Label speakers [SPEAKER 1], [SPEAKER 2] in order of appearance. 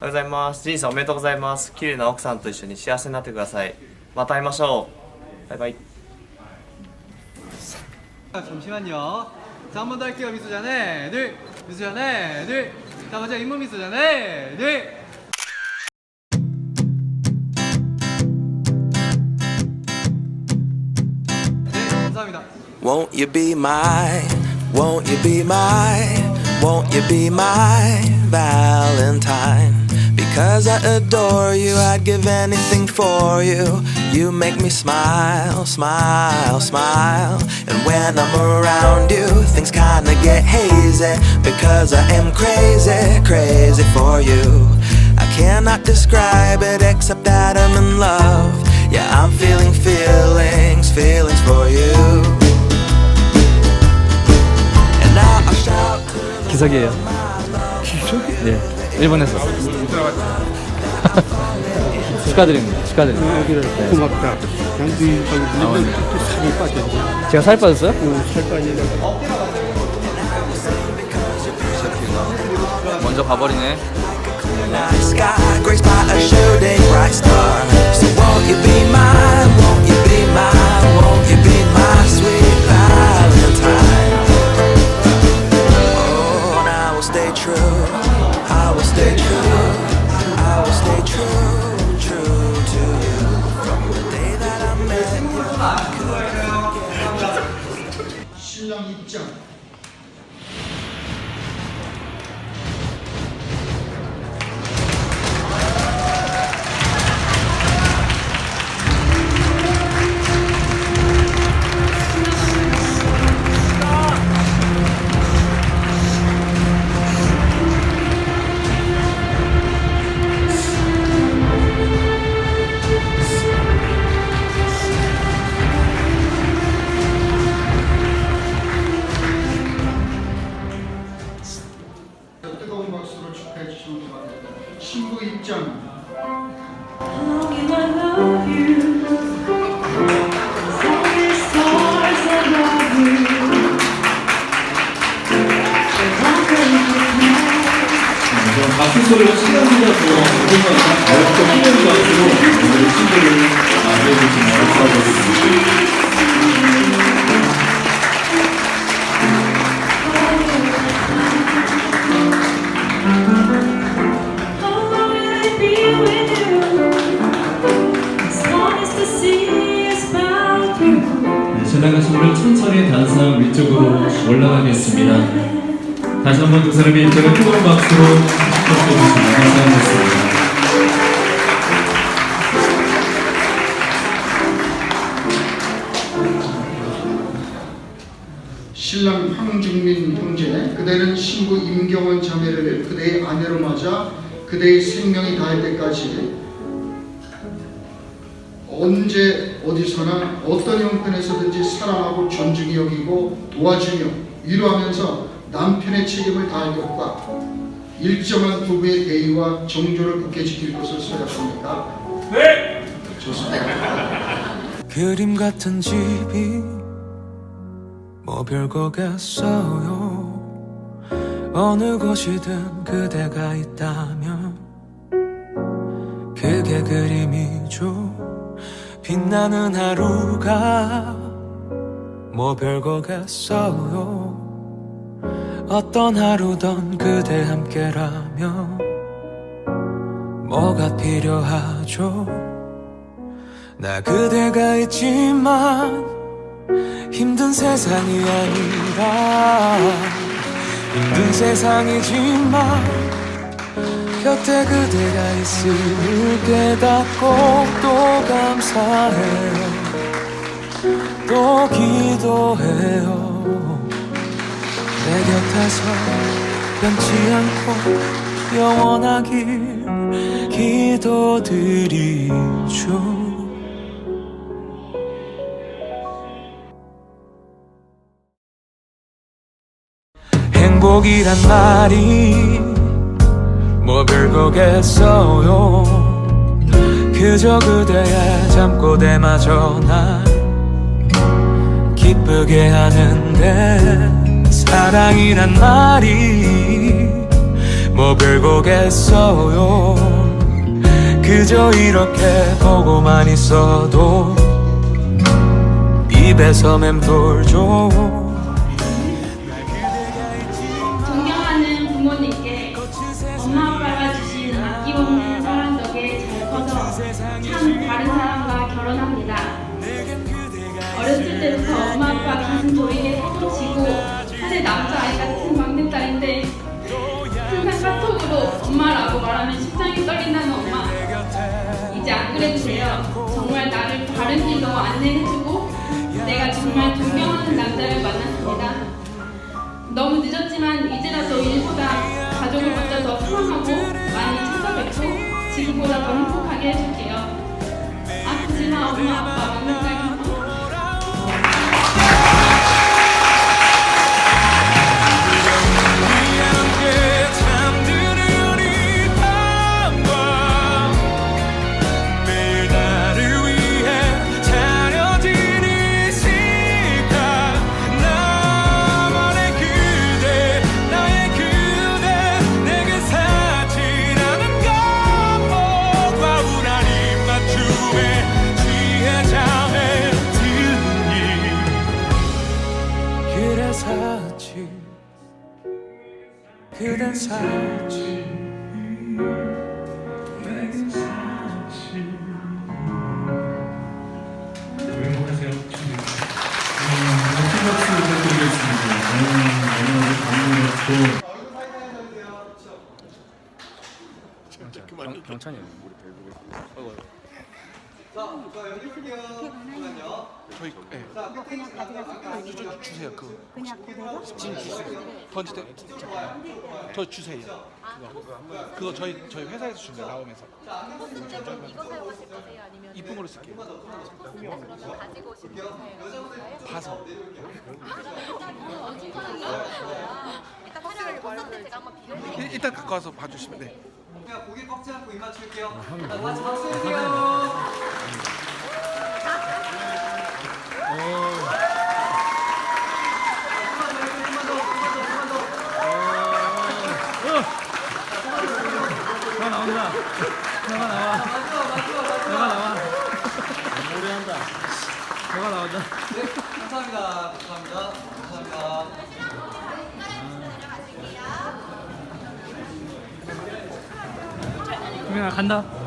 [SPEAKER 1] おはようございます。ジンさんおめでとうございます。綺麗な奥さんと一緒に幸せになってください。また会いましょう。バイバイ。
[SPEAKER 2] 아, 잠시만요. 자, 한 번 더 할게요. 미소 전에 둘, 미소 전에 둘. 자, 먼저 잇몸 미소 전에 둘. 네, 감사합니다.
[SPEAKER 3] Won't you be mine? Won't you be mine? Won't you be my Valentine? Because I adore you, I'd give anything for you. You make me smile, smile, smile. And when I'm around you, things kinda get hazy. Because I am crazy, crazy for you. I cannot describe it except that I'm in love. Yeah, I'm feeling feelings, feelings for you. And now I shout to the
[SPEAKER 4] 기석이에요. 기석? 네. 일본에서. 축하드립니다. 축하드립니다. 네.
[SPEAKER 5] 고맙다. 양주인 하고 또 살이 빠졌네.
[SPEAKER 4] 제가 살 빠졌어요?
[SPEAKER 5] 어, 살 빠지다가
[SPEAKER 4] 먼저 가버리네.
[SPEAKER 3] night sky, graced by a shooting bright star. So won't you be mine?
[SPEAKER 6] 신랑 입장.
[SPEAKER 7] 시간보다 더 누군가 힘든 것으로 오늘 친구를 만들어주신
[SPEAKER 8] through.
[SPEAKER 7] 신랑과 신부는 천천히 단상 위쪽으로 올라가겠습니다. 다시 한번 두 사람의 입장을 뜨거운 박수로
[SPEAKER 6] 신랑 황중민 형제, 그대는 신부 임경원 자매를 그대의 아내로 맞아 그대의 생명이 닿을 때까지 언제 어디서나 어떤 형편에서든지 사랑하고 존중히 여기고 도와주며 위로하면서 남편의 책임을 다할 것과 일정한 부부의 대의와 정조를 굳게 지킬 것을 서약합니까? 네! 좋습니다.
[SPEAKER 3] 그림 같은 집이 뭐 별거겠어요 어느 곳이든 그대가 있다면 그게 그림이죠 빛나는 하루가 뭐 별거겠어요 어떤 하루던 그대 함께라면 뭐가 필요하죠? 나 그대가 있지만 힘든 세상이 아니라 힘든 세상이지만 곁에 그대가 있음을 깨닫고 또 감사해요 또 기도해요 내 곁에서 변치 않고 영원하길 기도드리죠. 행복이란 말이 뭐 별거겠어요. 그저 그대의 잠꼬대마저 날 기쁘게 하는데 사랑이란 말이 뭐 별거겠어요 그저 이렇게 보고만 있어도 입에서 맴돌죠
[SPEAKER 9] 존경하는 부모님께 엄마 아빠가 주신 아낌없는 사랑 덕에 잘 커서 참 바른 사람과 결혼합니다. 어렸을 때부터 엄마 아빠 가슴 조이게 서로지고 사실 남자아이 같은 막내딸인데 항상 카톡으로 엄마라고 말하면 심장이 떨린다는 엄마 이제 안 그래도 돼요. 정말 나를 바른 길로 안내해주고 내가 정말 존경하는 남자를 만났습니다. 너무 늦었지만 이제라도 일보다 가족을 먼저 더 사랑하고 많이 찾아뵙고 지금보다 더 행복하게 해줄게요. 아프지만 엄마
[SPEAKER 3] 그댄 사치
[SPEAKER 2] 자, 자 여기 풀게요. 잠깐만요.
[SPEAKER 5] 저희 예.
[SPEAKER 2] 자, 끝에 가져가실까요?
[SPEAKER 5] 주, 주세요 그
[SPEAKER 10] 그냥 그대로?
[SPEAKER 5] 지금 주세요 던질 때저 주세요 그거 그거 저희 저희 회사에서 준 거예요 나오면서
[SPEAKER 10] 포스트는 이거 사용하실 거세요? 아니면
[SPEAKER 5] 이쁨으로 쓸게요
[SPEAKER 10] 그러면 가지고 오시는 거세요?
[SPEAKER 5] 봐서
[SPEAKER 10] 어중간한 거야. 일단 촬영을 포스트 제가 한번 비교해드릴게요.
[SPEAKER 5] 일- 일단 갖고 와서 봐주시면 네
[SPEAKER 2] 그냥 고개 꺾지 않고 입 맞출게요. 자, 같이 박수 해주세요. 네, 감사합니다. 감사합니다. 감사합니다.
[SPEAKER 4] 그러면 간다.